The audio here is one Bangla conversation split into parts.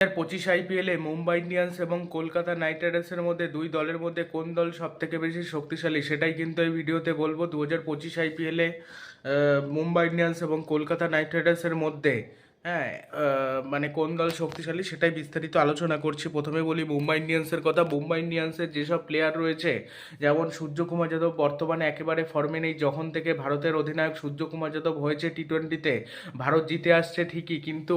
হাজার পঁচিশ আইপিএলে মুম্বাই ইন্ডিয়ান্স এবং কলকাতা নাইট রাইডার্সের মধ্যে দুই দলের মধ্যে কোন দল সব থেকে বেশি শক্তিশালী সেটাই কিন্তু এই ভিডিওতে বলব। দু হাজার পঁচিশ আইপিএলে মুম্বাই ইন্ডিয়ান্স এবং কলকাতা নাইট রাইডার্সের মধ্যে হ্যাঁ মানে কোন দল শক্তিশালী সেটাই বিস্তারিত আলোচনা করছি। প্রথমে বলি মুম্বাই ইন্ডিয়ান্সের কথা। মুম্বাই ইন্ডিয়ান্সের যেসব প্লেয়ার রয়েছে, যেমন সূর্যকুমার যাদব বর্তমানে একেবারে ফর্মে নেই। যখন থেকে ভারতের অধিনায়ক সূর্যকুমার যাদব হয়েছে টি টোয়েন্টিতে ভারত জিতে আসছে ঠিকই। কিন্তু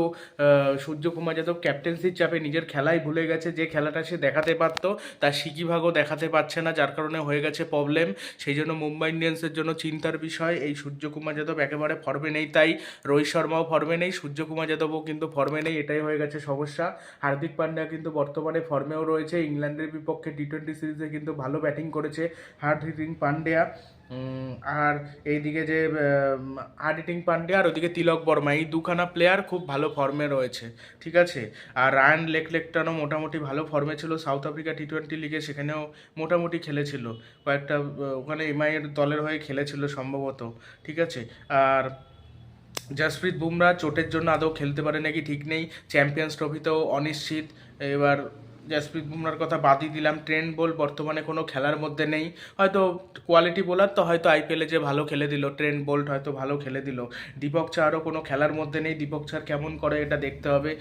সূর্যকুমার যাদব ক্যাপ্টেন্সির চাপে নিজের খেলাই ভুলে গেছে। যে খেলাটা সে দেখাতে পারত তার সিকিভাগও দেখাতে পারছে না। যার কারণে হয়ে গেছে প্রবলেম সেই জন্য মুম্বাই ইন্ডিয়ান্সের জন্য চিন্তার বিষয়। এই সূর্যকুমার যাদব একেবারে ফর্মে নেই, তাই রোহিত শর্মাও ফর্মে নেই। সূর্যকুমার যাদবও কিন্তু ফর্মে নেই, এটাই হয়ে গেছে সমস্যা। হার্দিক পান্ডিয়া কিন্তু বর্তমানে ফর্মেও রয়েছে, ইংল্যান্ডের বিপক্ষে টি টোয়েন্টি সিরিজে কিন্তু ভালো ব্যাটিং করেছে হার্দিক পান্ডিয়া আর এইদিকে যে হার্ডিটিং পান্ডিয়া আর ওদিকে তিলক বর্মা, এই দুখানা প্লেয়ার খুব ভালো ফর্মে রয়েছে, ঠিক আছে? আর রায়ান লেকলেকটানও মোটামুটি ভালো ফর্মে ছিল সাউথ আফ্রিকা টি টোয়েন্টি লিগে সেখানেও মোটামুটি খেলেছিল। কয়েকটা ওখানে এমআইয়ের দলের হয়ে খেলেছিল সম্ভবত, ঠিক আছে? আর জাসপ্রীত বুমরা চোটের জন্য আদৌ খেলতে পারে নাকি ঠিক নেই? চ্যাম্পিয়ন্স ট্রফিতেও অনিশ্চিত। এবার জাসপ্রীত বুমরার কথা বাদই দিলাম। ট্রেন্ড বল বর্তমানে কোনো খেলার মধ্যে নেই। হয়তো কোয়ালিটি বোলার তো হয়তো আইপিএলে যে ভালো খেলে দিল ট্রেন্ড বোল্ট হয়তো ভালো খেলে দিল। দীপক চারও কোনো খেলার মধ্যে নেই। দীপক চার কেমন করে এটা দেখতে হবে।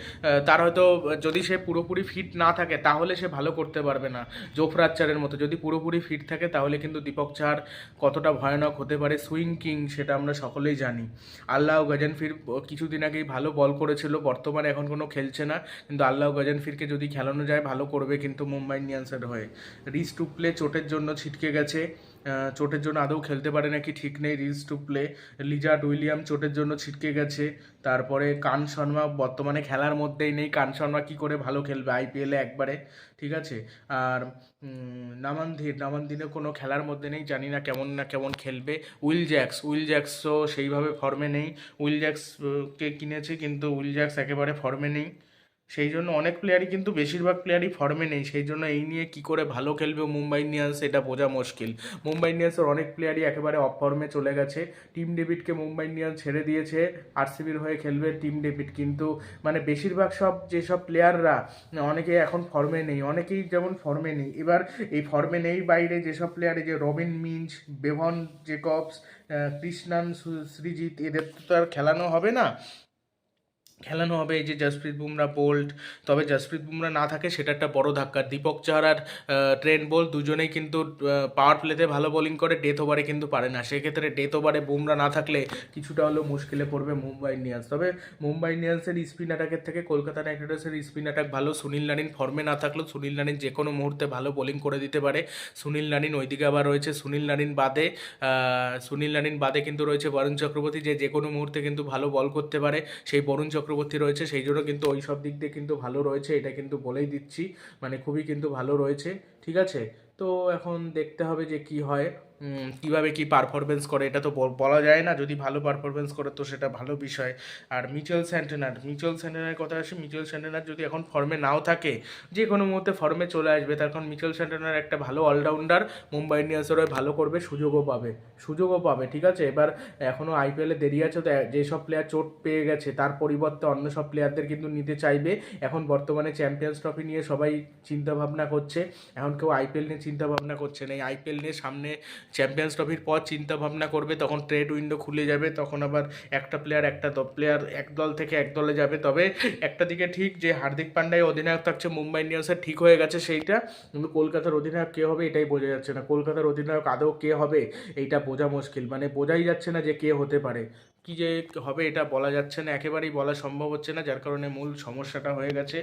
তার হয়তো যদি সে পুরোপুরি ফিট না থাকে, তাহলে সে ভালো করতে পারবে না। জোফরাজ চারের মতো যদি পুরোপুরি ফিট থাকে, তাহলে কিন্তু দীপক চার কতটা ভয়ানক হতে পারে। সুইং কিং সেটা আমরা সকলেই জানি। আল্লাহ গজনফির কিছুদিন আগেই ভালো বল করেছিল। বর্তমানে এখন কোনো খেলছে না। কিন্তু আল্লাহ গজনফিরকে যদি খেলানো যায়, ভালো করবে কিন্তু মুম্বাই ইন্ডিয়ান্সের হয়ে। রিস টু প্লে চোটের জন্য ছিটকে গেছে। চোটের জন্য আদৌ খেলতে পারে নাকি ঠিক নেই Reece Topley Lizaad Williams চোটের জন্য ছিটকে গেছে। তারপরে কান শর্মা বর্তমানে খেলার মধ্যেই নেই। কান শর্মা কী করে ভালো খেলবে আইপিএলে একবারে? ঠিক আছে? আর নামানধীর নামানধীরে কোনো খেলার মধ্যে নেই। জানি না কেমন না কেমন খেলবে। উইল জ্যাক্স, উইল জ্যাক্সও সেইভাবে ফর্মে নেই। উইল জ্যাক্সকে কিনেছে? কিন্তু উইল জ্যাক্স একেবারে ফর্মে নেই। সেই জন্য অনেক প্লেয়ারই কিন্তু বেশিরভাগ প্লেয়ারই ফর্মে নেই। সেই জন্য এই নিয়ে কি করে ভালো খেলবে মুম্বাই ইন্ডিয়ান্স এটা বোঝা মুশকিল। মুম্বাই ইন্ডিয়ান্সের অনেক প্লেয়ারই একেবারে অফ ফর্মে চলে গেছে। টিম ডেভিডকে মুম্বাই ইন্ডিয়ান্স ছেড়ে দিয়েছে। আরসিবির হয়ে খেলবে টিম ডেভিড কিন্তু মানে বেশিরভাগ সব যেসব প্লেয়াররা অনেকে এখন ফর্মে নেই। অনেকেই যেমন ফর্মে নেই। এবার এই ফর্মে নেই বাইরে যেসব প্লেয়ার যে রবিন মিঞ্চ বেভন জেকবস কৃষ্ণান সৃজিত, এদের তো আর খেলানো হবে না। খেলানো হবে, এই যে জসপ্রীত বুমরা বোল্ট তবে জসপ্রীত বুমরা না থাকে সেটা একটা বড় ধাক্কা। দীপক চাহার আর ট্রেন বোল দুজনেই কিন্তু পাওয়ার প্লেতে ভালো বোলিং করে ডেথ ওভারে কিন্তু পারে না। সেক্ষেত্রে ডেথ ওভারে বুমরা না থাকলে কিছুটা হলেও মুশকিলে পড়বে মুম্বাই ইন্ডিয়ান্স। তবে মুম্বাই ইন্ডিয়ান্সের স্পিন অ্যাটাকের থেকে কলকাতা নাইট রাইডার্সের স্পিন অ্যাটাক ভালো। সুনীল নারিন ফর্মে না থাকলেও সুনীল নারিন যে কোনো মুহূর্তে ভালো বোলিং করে দিতে পারে। সুনীল নারিন ওইদিকে আবার রয়েছে, সুনীল নারিন বাদে সুনীল নারিন বাদে কিন্তু রয়েছে বরুণ চক্রবর্তী, যে যে কোনো মুহূর্তে কিন্তু ভালো বল করতে পারে। সেই বরুণ চক্রবর্তী রয়েছে, সেই জন্য কিন্তু ওই সব দিক দিয়ে কিন্তু ভালো রয়েছে, এটা কিন্তু বলেই দিচ্ছি। মানে খুবই কিন্তু ভালো রয়েছে, ঠিক আছে? তো এখন দেখতে হবে যে কি হয়। কীভাবে কি পারফরমেন্স করে, এটা তো বল- যায় না। যদি ভালো পারফরমেন্স করে, তো সেটা ভালো বিষয়। আর মিচেল স্যান্টেনার মিচেল স্যান্টেনার কথা আসে মিচেল স্যান্টেনার যদি এখন ফর্মে নাও থাকে যে কোনো মুহূর্তে ফর্মে চলে আসবে, তার কারণ মিচেল স্যান্টেনার একটা ভালো অলরাউন্ডার মুম্বাই ইন্ডিয়ান্সের হয়ে ভালো করবে, সুযোগও পাবে সুযোগও পাবে, ঠিক আছে? এবার এখনও আইপিএলে দেরি আছে, তো যেসব প্লেয়ার চোট পেয়ে গেছে, তার পরিবর্তে অন্য সব প্লেয়ারদের কিন্তু নিতে চাইবে। এখন বর্তমানে চ্যাম্পিয়ন্স ট্রফি নিয়ে সবাই চিন্তাভাবনা করছে। এখন কেউ আইপিএল নিয়ে চিন্তা ভাবনা করছে না এই আইপিএল নিয়ে সামনে চ্যাম্পিয়ন্স ট্রফির পর চিন্তা ভাবনা করবে, তখন ট্রেড উইন্ডো খুলে যাবে, তখন আবার একটা প্লেয়ার একটা প্লেয়ার এক দল থেকে এক দলে যাবে। তবে একটা দিকে ঠিক যে হার্দিক পান্ডাই অধিনায়ক থাকছে মুম্বাই ইন্ডিয়ান্সের, ঠিক হয়ে গেছে সেইটা। কিন্তু কলকাতার অধিনায়ক কে হবে এটাই বোঝা যাচ্ছে না। কলকাতার অধিনায়ক আদৌ কে হবে, এইটা বোঝা মুশকিল। মানে বোঝাই যাচ্ছে না যে কে হতে পারে। কি যে হবে এটা বলা যাচ্ছে না, একেবারেই বলা সম্ভব হচ্ছে না, যার কারণে মূল সমস্যাটা হয়ে গেছে।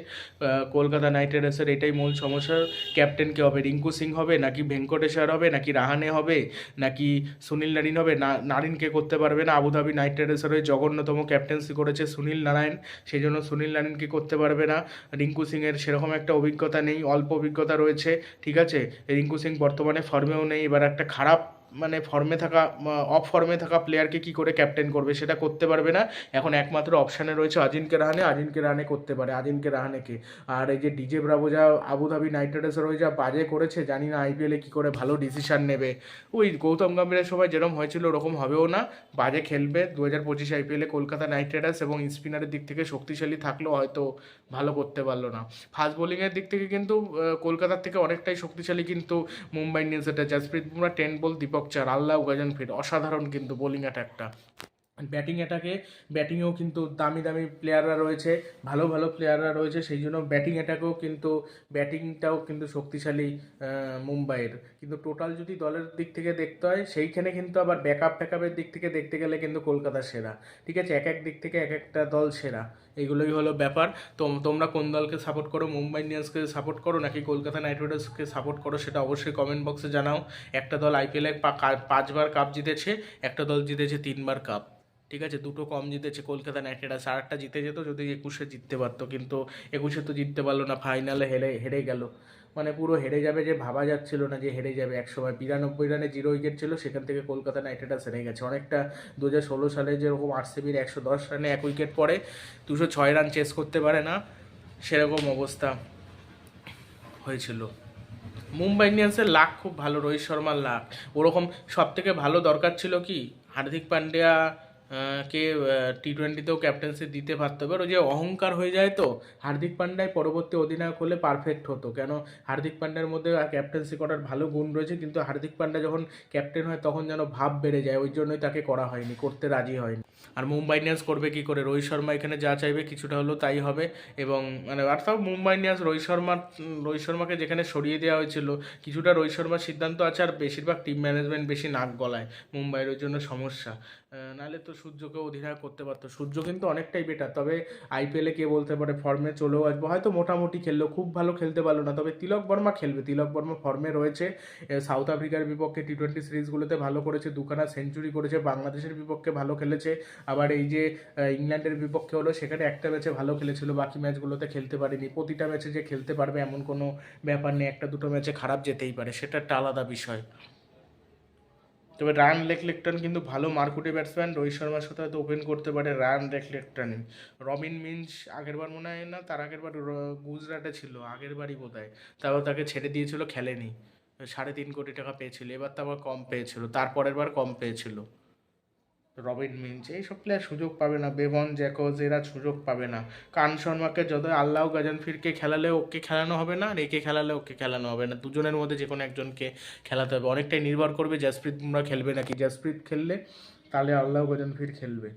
কলকাতা নাইট রাইডার্সের এটাই মূল সমস্যা। ক্যাপ্টেন কে হবে? রিঙ্কু সিং হবে? নাকি ভেঙ্কটেশ্বর হবে? নাকি রাহানে হবে? নাকি সুনীল নারিন হবে? না নারিনকে করতে পারবে না? আবুধাবি নাইট রাইডার্সের হয়ে জঘন্যতম ক্যাপ্টেন্সি করেছে সুনীল নারায়ণ, সেই জন্য সুনীল নারিনকে করতে পারবে না। রিঙ্কু সিংয়ের সেরকম একটা অভিজ্ঞতা নেই, অল্প অভিজ্ঞতা রয়েছে, ঠিক আছে? রিঙ্কু সিং বর্তমানে ফর্মেও নেই, এবার একটা খারাপ মানে ফর্মে থাকা অফ ফর্মে থাকা প্লেয়ারকে কি করে ক্যাপ্টেন করবে সেটা করতে পারবে না। এখন একমাত্র অপশানে রয়েছে অজিনকে রাহানে অজিনকে রাহানে করতে পারে। অজিনকে রাহানেকে আর এই যে ডিজে ব্রাভো যা আবুধাবি নাইট রাইডার্সের হয়ে যা বাজে করেছে, জানি না আইপিএলে কী করে ভালো ডিসিশান নেবে। ওই গৌতম গম্ভীরের সময় যেরকম হয়েছিল ওরকম হবেও না। বাজে খেলবে দু হাজার পঁচিশ আইপিএলে কলকাতা নাইট রাইডার্স এবং স্পিনারের দিক থেকে শক্তিশালী থাকলেও হয়তো ভালো করতে পারল না। ফাস্ট বোলিংয়ের দিক থেকে কিন্তু কলকাতার থেকে অনেকটাই শক্তিশালী কিন্তু মুম্বাই ইন্ডিয়ান্স এটা। জাসপ্রীত বুমরা, টেন বল, দীপক চার আল্লাহ গাজন ফিট অসাধারণ কিন্তু বোলিং অ্যাটাকটা। ব্যাটিং অ্যাটাকে, ব্যাটিংয়েও কিন্তু দামি দামি প্লেয়াররা রয়েছে, ভালো ভালো প্লেয়াররা রয়েছে, সেই জন্য ব্যাটিং অ্যাটাকেও কিন্তু, ব্যাটিংটাও কিন্তু শক্তিশালী মুম্বাইয়ের। কিন্তু টোটাল যদি দলের দিক থেকে দেখতে হয়, সেইখানে কিন্তু আবার ব্যাকআপ ট্যাকআপের দিক থেকে দেখতে গেলে কিন্তু কলকাতা সেরা। ঠিক আছে, এক এক দিক থেকে এক একটা দল সেরা। এগুলোই হলো ব্যাপার। তো তোমরা কোন দলকে সাপোর্ট করো? মুম্বাই ইন্ডিয়ান্সকে সাপোর্ট করো নাকি কলকাতা নাইট রাইডার্সকে সাপোর্ট করো সেটা অবশ্যই কমেন্ট বক্সে জানাও। একটা দল আইপিএলে পাঁচবার কাপ জিতেছে, একটা দল জিতেছে তিনবার কাপ ঠিক আছে? দুটো কম জিতেছে কলকাতা নাইট রাইডার্স। আর একটা জিতে যেত যদি একুশে জিততে পারতো। কিন্তু একুশে তো জিততে পারল না। ফাইনালে হেরে হেরে গেল। মানে পুরো হেরে যাবে যে ভাবা যাচ্ছিল না যে হেরে যাবে। এক সময় বিরানব্বই রানে জিরো উইকেট ছিল, সেখান থেকে কলকাতা নাইট রাইডার্স হেরে গেছে। অনেকটা দু হাজার ষোলো সালে যেরকম আরসিবির একশো দশ রানে এক উইকেট পড়ে, দুশো ছয় রান চেস করতে পারে না, সেরকম অবস্থা হয়েছিল। মুম্বাই ইন্ডিয়ান্সের লাক খুব ভালো, রোহিত শর্মার লাক। ওরকম সব থেকে ভালো দরকার ছিল কি? হার্দিক পান্ডিয়া কে টি টোয়েন্টিতেও ক্যাপ্টেন্সি দিতে পারতো এবার ওই যে অহংকার হয়ে যায় তো, হার্দিক পান্ডায় পরবর্তী অধিনায়ক হলে পারফেক্ট হতো। কেন? হার্দিক পান্ডার মধ্যে ক্যাপ্টেন্সি করার ভালো গুণ রয়েছে, কিন্তু হার্দিক পান্ডা যখন ক্যাপ্টেন হয়, তখন যেন ভাব বেড়ে যায়। ওই জন্যই তাকে করা হয়নি, করতে রাজি হয়নি। আর মুম্বাই ইন্ডিয়ান্স করবে কি করে? রোহিত শর্মা এখানে যা চাইবে কিছুটা হলেও তাই হবে। এবং মানে অর্থাৎ মুম্বাই ইন্ডিয়ান্স রোহিত শর্মা, রোহিত শর্মাকে যেখানে সরিয়ে দেওয়া হয়েছিল, কিছুটা রোহিত শর্মার সিদ্ধান্ত আছে আর বেশিরভাগ টিম ম্যানেজমেন্ট বেশি নাক গলায় মুম্বাইয়ের ওই জন্য সমস্যা। নাহলে তো সূর্যকে অধিনায়ক করতে পারতো। সূর্য কিন্তু অনেকটাই বেটার তবে আইপিএলে কে বলতে পারে ফর্মে চলেও আসব। হয়তো মোটামুটি খেললো, খুব ভালো খেলতে পারল না, তবে তিলক বর্মা খেলবে। তিলক বর্মা ফর্মে রয়েছে। সাউথ আফ্রিকার বিপক্ষে টি টোয়েন্টি সিরিজগুলোতে ভালো করেছে, দুখানা সেঞ্চুরি করেছে, বাংলাদেশের বিপক্ষে ভালো খেলেছে। আবার এই যে ইংল্যান্ডের বিপক্ষে হলো, সেখানে একটা ম্যাচে ভালো খেলেছিল, বাকি ম্যাচগুলোতে খেলতে পারেনি। প্রতিটা ম্যাচে যে খেলতে পারবে এমন কোনো ব্যাপার নেই, একটা দুটো ম্যাচে খারাপ যেতেই পারে, সেটা একটা আলাদা বিষয়। তবে রান লেকলেকটন কিন্তু ভালো মার্কুটে ব্যাটসম্যান, রোহিত শর্মার সাথে হয়তো ওপেন করতে পারে রান লেকলেকটনই রবিন মিন্স আগেরবার মনে হয় না, তার আগেরবার গুজরাটে ছিল আগেরবারই বোধ হয় তারপর তাকে ছেড়ে দিয়েছিল, খেলেনি। সাড়ে তিন কোটি টাকা পেয়েছিল, এবার তো আবার কম পেয়েছিল, তারপরের বার কম পেয়েছিল। রবিন মিন্স এইসব প্লেয়ার সুযোগ পাবে না, বেবন জ্যাকোজ এরা সুযোগ পাবে না। কান শর্মাকে যত আল্লাহ গাজানফিরকে খেলালে ওকে খেলানো হবে না, আর একে খেলালে ওকে খেলানো হবে না। দুজনের মধ্যে যে কোনো একজনকে খেলাতে হবে। অনেকটাই নির্ভর করবে জাসপ্রীত বুমরা খেলবে নাকি। জাসপ্রীত খেললে তাহলে আল্লাহ গাজানফির খেলবে।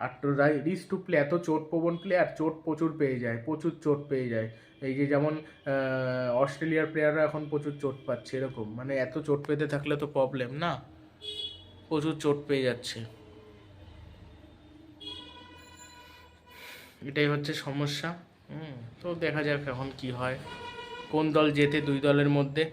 আর তো রাই, রিস টু প্লে, এত চোট প্রবণ প্লেয়ার, চোট প্রচুর পেয়ে যায়, প্রচুর চোট পেয়ে যায়। এই যে যেমন অস্ট্রেলিয়ার প্লেয়াররা এখন প্রচুর চোট পাচ্ছে, এরকম। মানে এত চোট পেতে থাকলে তো প্রবলেম না? প্রচুর চোট পেয়ে যাচ্ছে। এটাই হচ্ছে সমস্যা, হুম। তো দেখা যাক এখন কি হয়। কোন দল জেতে দুই দলের মধ্যে।